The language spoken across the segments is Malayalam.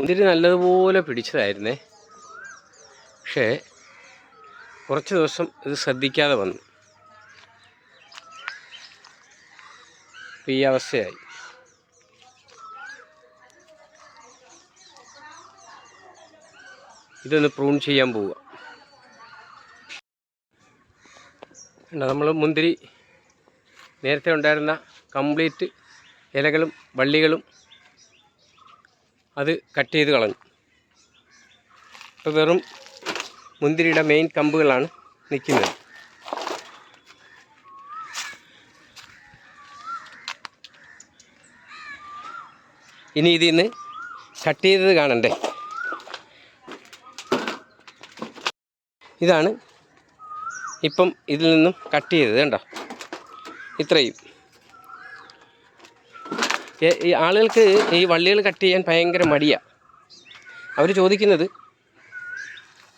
മുന്തിരി നല്ലതുപോലെ പിടിച്ചതായിരുന്നേ. പക്ഷേ കുറച്ച് ദിവസം ഇത് ശ്രദ്ധിക്കാതെ വന്നു. ഈ അവസ്ഥയായി. ഇതൊന്ന് പ്രൂൺ ചെയ്യാൻ പോവുക. നമ്മൾ മുന്തിരി നേരത്തെ ഉണ്ടായിരുന്ന കംപ്ലീറ്റ് ഇലകളും വള്ളികളും അത് കട്ട് ചെയ്ത് കളഞ്ഞു. ഇപ്പോൾ വെറും മുന്തിരിയുടെ മെയിൻ കമ്പുകളാണ് നിൽക്കുന്നത്. ഇനി ഇതിൽ നിന്ന് കട്ട് ചെയ്തത് കാണണ്ടേ? ഇതാണ് ഇപ്പം ഇതിൽ നിന്നും കട്ട് ചെയ്തത് കണ്ടോ? ഇത്രയും. ഈ ആളുകൾക്ക് ഈ വള്ളികൾ കട്ട് ചെയ്യാൻ ഭയങ്കര മടിയാണ് അവർ ചോദിക്കുന്നത്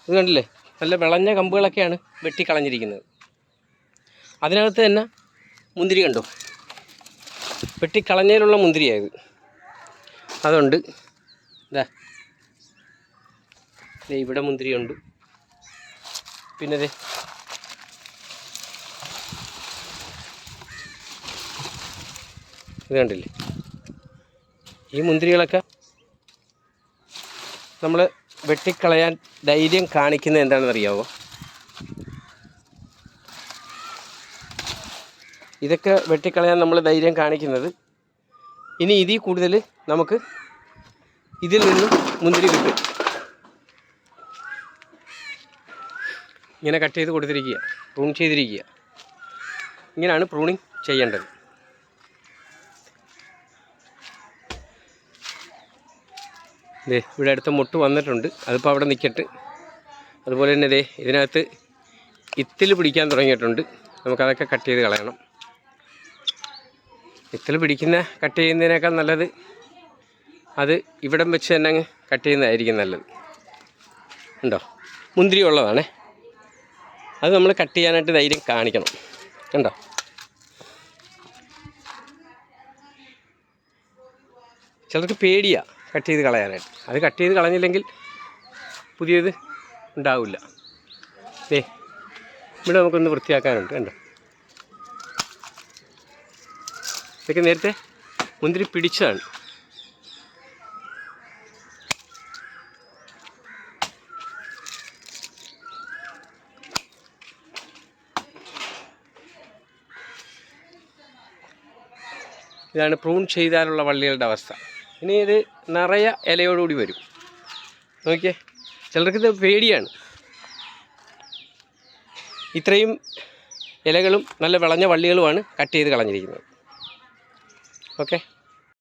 ഇത് കണ്ടില്ലേ? നല്ല വിളഞ്ഞ കമ്പുകളൊക്കെയാണ് വെട്ടിക്കളഞ്ഞിരിക്കുന്നത്. അതിനകത്ത് തന്നെ മുന്തിരി കണ്ടോ? വെട്ടിക്കളഞ്ഞതിലുള്ള മുന്തിരിയായത് അതുണ്ട്. ഇതാ ഇവിടെ മുന്തിരിയുണ്ട്. പിന്നെ ഇത് കണ്ടില്ലേ? ഈ മുന്തിരികളൊക്കെ നമ്മൾ വെട്ടിക്കളയാൻ ധൈര്യം കാണിക്കുന്നത് എന്താണെന്ന് അറിയാമോ ഇതൊക്കെ വെട്ടിക്കളയാൻ നമ്മൾ ധൈര്യം കാണിക്കുന്നത് ഇനി ഇതിൽ കൂടുതൽ നമുക്ക് ഇതിൽ നിന്നും മുന്തിരി കിട്ടും. ഇങ്ങനെ കട്ട് ചെയ്ത് കൊടുത്തിരിക്കുക പ്രൂൺ ചെയ്തിരിക്കുക. ഇങ്ങനെയാണ് പ്രൂണിങ് ചെയ്യേണ്ടത്. ദേ ഇവിടെ അടുത്ത മുട്ട് വന്നിട്ടുണ്ട്. അതിപ്പോൾ അവിടെ നിൽക്കട്ട് അതുപോലെ തന്നെ ഇതേ ഇതിനകത്ത് ഇത്തിൽ പിടിക്കാൻ തുടങ്ങിയിട്ടുണ്ട്. നമുക്കതൊക്കെ കട്ട് ചെയ്ത് കളയണം. ഇത്തിൽ പിടിക്കുന്ന കട്ട് ചെയ്യുന്നതിനേക്കാൾ നല്ലത് അത് ഇവിടം വെച്ച് തന്നെ അങ്ങ് കട്ട് ചെയ്യുന്നതായിരിക്കും നല്ലത്. ഉണ്ടോ? മുന്തിരി ഉള്ളതാണേ. അത് നമ്മൾ കട്ട് ചെയ്യാനായിട്ട് ധൈര്യം കാണിക്കണം. കണ്ടോ? ചിലർക്ക് പേടിയാണ് കട്ട് ചെയ്ത് കളയാനായിട്ട്. അത് കട്ട് ചെയ്ത് കളഞ്ഞില്ലെങ്കിൽ പുതിയത് ഉണ്ടാവില്ല. ഏ ഇവിടെ നമുക്കൊന്ന് വൃത്തിയാക്കാനുണ്ട് കണ്ടോ? ഇതൊക്കെ നേരത്തെ മുന്തിരി പിടിച്ചതാണ്. ഇതാണ് പ്രൂൺ ചെയ്താലുള്ള വള്ളികളുടെ അവസ്ഥ. ഇനി ഇത് നിറയെ ഇലയോടുകൂടി വരും. നോക്കിയേ ചിലർക്ക് ഇത് പേടിയാണ്. ഇത്രയും ഇലകളും നല്ല വിളഞ്ഞ വള്ളികളുമാണ് കട്ട് ചെയ്ത് കളഞ്ഞിരിക്കുന്നത്. ഓക്കെ?